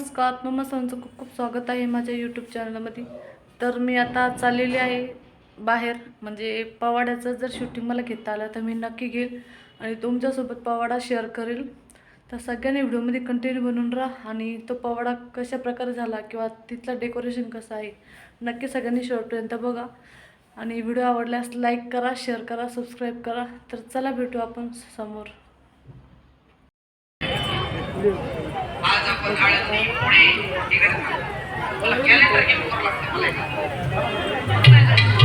नमस्कार नमस्कारांचं खूप खूप स्वागत आहे माझ्या यूट्यूब चॅनलमध्ये तर मी आता चाललेली आहे बाहेर म्हणजे पवाड्याचं जर शूटिंग मला घेता आलं तर मी नक्की घेईल आणि तुमच्यासोबत पवाडा शेअर करेल. तर सगळ्यांनी व्हिडिओमध्ये कंटिन्यू बनून राहा आणि तो पवाडा कशा प्रकारे झाला किंवा तिथलं डेकोरेशन कसं आहे नक्की सगळ्यांनी शेवटपर्यंत बघा. आणि व्हिडिओ आवडल्यास लाईक करा शेअर करा सबस्क्राईब करा. तर चला भेटू आपण समोर. आज आपण आळंदी पुणे इकडे कॅलेंडर घेऊन करावं लागतं मला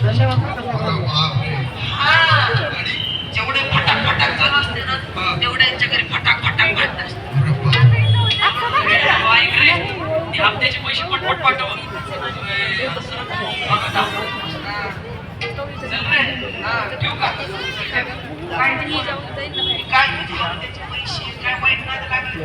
चला. जेवढे फटाक फटाक चालू असते ना तेवढे यांच्या घरी फटाक फटाक वाटत असते हप्त्याचे पैसे पाठव चल रे. ठेवू का? काय पैसे काय वाईट नाही लागले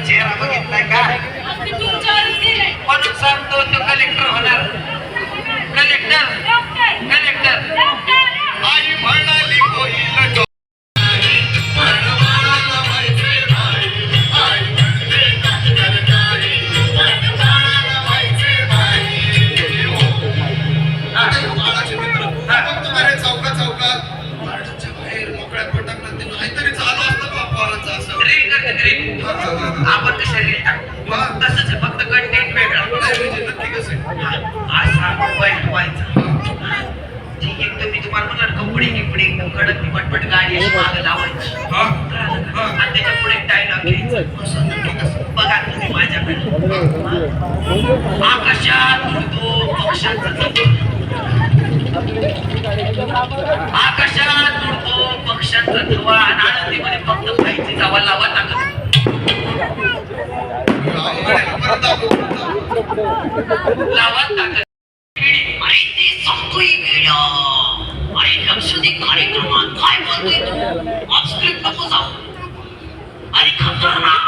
चेहरा बघितलाय का म्हणून सांगतो तो कलेक्टर! होणार कलेक्टर! कलेक्टर आई म्हणाली कडक पटपट गाडी अशी मागं लावायची हा? हा. आणि त्याच्या पुढे डायलॉग घ्यायचा कसं? बघा तुम्ही माझ्याकडे आकाशात उडतो पक्ष्यांचा थवा. आकाशात उडतो पक्ष्यांचा थवा आणि आनंदीमध्ये फक्त पाहिजे जावा लावा दाखव. लावा टाकत अरे ते सांगतोय वेड्या अरे दे कार्यक्रमात काय बोलतोय तू? ऑफ स्क्रिप्ट नको जाऊ. अरे खतरनाक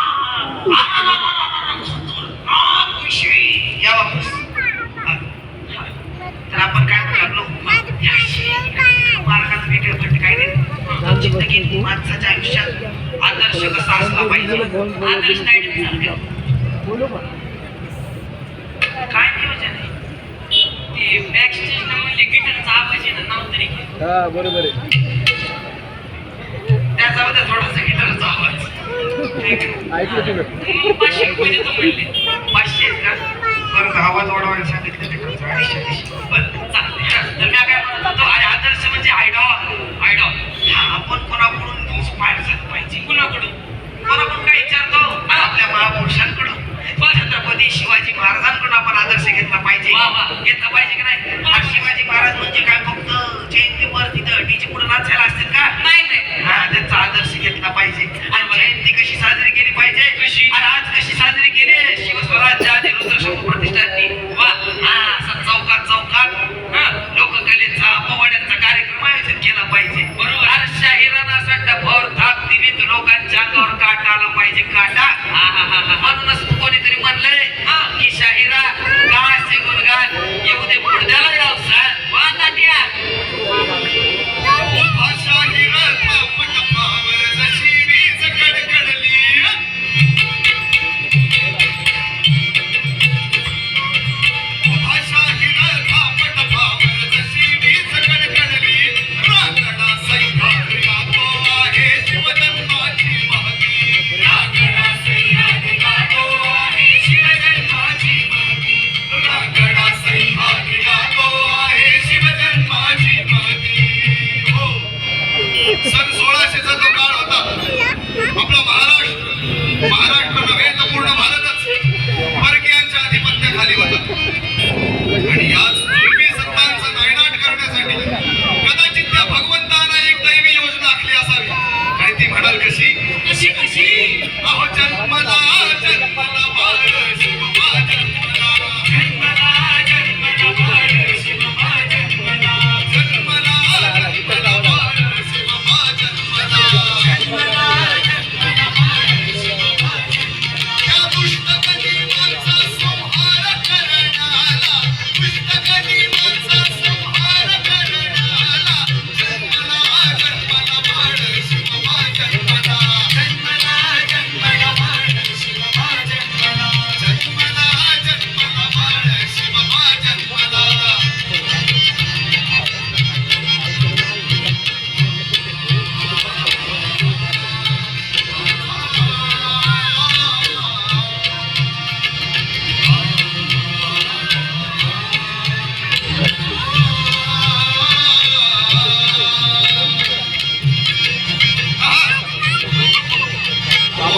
विषय या वापस. तर आपण काय म्हणू लागलो? मार्गात वेगळं घट काय नाही. जिंदगी माणसाच्या आयुष्यात आदर्श कसा असला पाहिजे? आदर्श नाही सांगतो काय नियोजन आहे ते बॅक स्टेज म्हणले गिटारचा आवाज आहे ना नाव तरी घे. हा बरोबर आहे. पाचशे आवाज वाढवायला सांगितलं. तर मी काय म्हणत होतो अरे आदर्श म्हणजे आयडॉल. आयडॉल. हा आपण कोणाकडून झालं पाहिजे? कुणाकडून? कोणाकडून काय विचारतो? आपल्या महापुरुषांकडून. छत्रपती शिवाजी महाराजांकडून आपण आदर्श घेतला पाहिजे.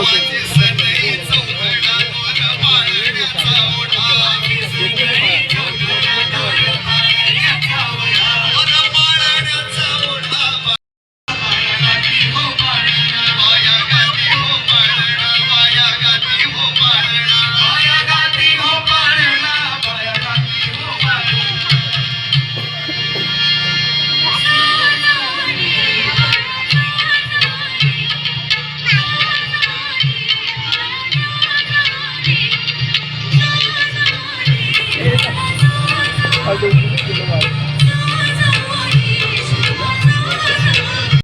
বলবেন